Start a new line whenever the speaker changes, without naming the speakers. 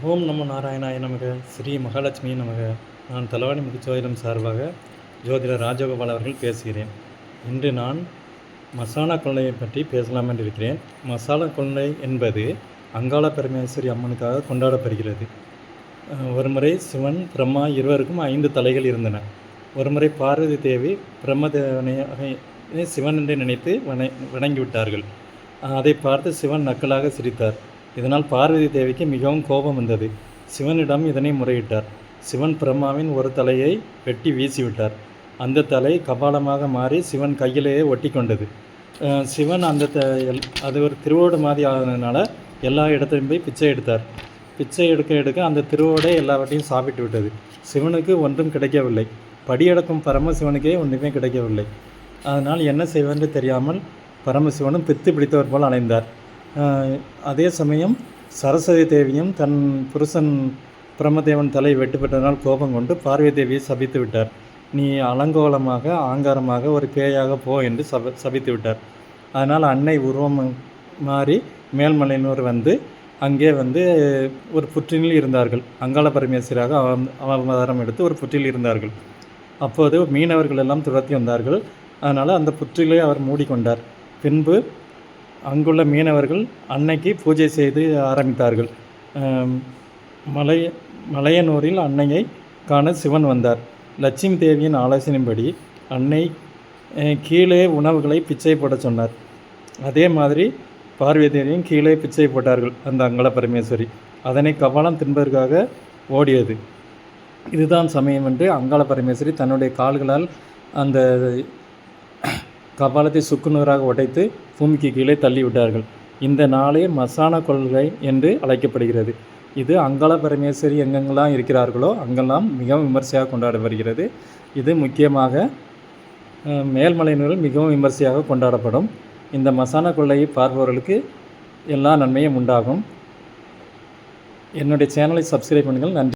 ஓம் நம நாராயணாய நமக. ஸ்ரீ மகாலட்சுமி நமக. நான் தலவாணி முத்துச்சோதிடம் சார்பாக ஜோதிடர் ராஜகோபால் அவர்கள் பேசுகிறேன். இன்று நான் மசாலா கொள்ளையை பற்றி பேசலாம் என்று இருக்கிறேன் மசாலா கொள்ளை என்பது அங்காள பரமேஸ்வரி அம்மனுக்காக கொண்டாடப்படுகிறது. ஒருமுறை சிவன் பிரம்மா இருவருக்கும் ஐந்து தலைகள் இருந்தன. ஒருமுறை பார்வதி தேவி பிரம்மதேவனையாக சிவன் என்று நினைத்து வண வணங்கிவிட்டார்கள். அதை பார்த்து சிவன் நக்கலாக சிரித்தார். இதனால் பார்வதி தேவிக்கு மிகவும் கோபம் வந்தது. சிவனிடம் இதனை முறையிட்டார். சிவன் பிரம்மாவின் ஒரு தலையை வெட்டி வீசிவிட்டார். அந்த தலை கபாலமாக மாறி சிவன் கையிலேயே ஒட்டி கொண்டது. சிவன் அந்த த எல்- அது ஒரு திருவோடு மாதிரி ஆனதுனால எல்லா இடத்துலையும் போய் பிச்சை எடுத்தார். பிச்சை எடுக்க எடுக்க அந்த திருவோடே எல்லாவற்றையும் சாப்பிட்டு விட்டது. சிவனுக்கு ஒன்றும் கிடைக்கவில்லை. படியடக்கும் பரமசிவனுக்கே ஒன்றுமே கிடைக்கவில்லை. அதனால் என்ன செய்வென்று தெரியாமல் பரமசிவனும் பித்து பிடித்தவர் போல் அலைந்தார். அதே சமயம் சரஸ்வதி தேவியும் தன் புருஷன் பிரம்மதேவன் தலை வெட்டுப்பட்டதனால் கோபம் கொண்டு பார்வதி தேவியை சபித்து விட்டார். நீ அலங்கோலமாக ஆங்காரமாக ஒரு பேயாக போ என்று சப சபித்து விட்டார். அதனால் அன்னை உருவம் மாறி மேல்மலையினூர் வந்து அங்கே வந்து ஒரு புற்றினில் இருந்தார்கள். அங்காள பரமேஸ்வராக அவ- அவதாரம் எடுத்து ஒரு புற்றில் இருந்தார்கள். அப்போது மீனவர்கள் எல்லாம் துரத்தி வந்தார்கள். அதனால் அந்த புற்றிலே அவர் மூடிக்கொண்டார். பின்பு அங்குள்ள மீனவர்கள் அன்னைக்கு பூஜை செய்து ஆரம்பித்தார்கள். மலை மலையனூரில் அன்னையை காண சிவன் வந்தார். லட்சுமி தேவியின் ஆலோசனைப்படி அன்னை கீழே உணவுகளை பிச்சை போட சொன்னார். அதே மாதிரி பார்வதி தேவியும் கீழே பிச்சை போட்டார்கள் அந்த அங்கள பரமேஸ்வரி. அதனை கபாலம் தின்பதற்காக ஓடியது. இதுதான் சமயம் என்று அங்காள பரமேஸ்வரி தன்னுடைய கால்களால் அந்த கபாலத்தை சுக்குநூறாக உடைத்து பூமிக்கு கீழே தள்ளிவிட்டார்கள். இந்த நாளே மசான கொள்கை என்று அழைக்கப்படுகிறது. இது அங்காள பரமேஸ்வரி எங்கெங்கெல்லாம் இருக்கிறார்களோ அங்கெல்லாம் மிகவும் விமர்சையாக கொண்டாட வருகிறது. இது முக்கியமாக மேல்மலையினர்கள் மேல்மலையினரில் மிகவும் விமர்சையாக கொண்டாடப்படும். இந்த மசான கொள்ளையை பார்ப்பவர்களுக்கு எல்லா நன்மையும் உண்டாகும். என்னுடைய சேனலை சப்ஸ்கிரைப் பண்ணுங்கள். நன்றி.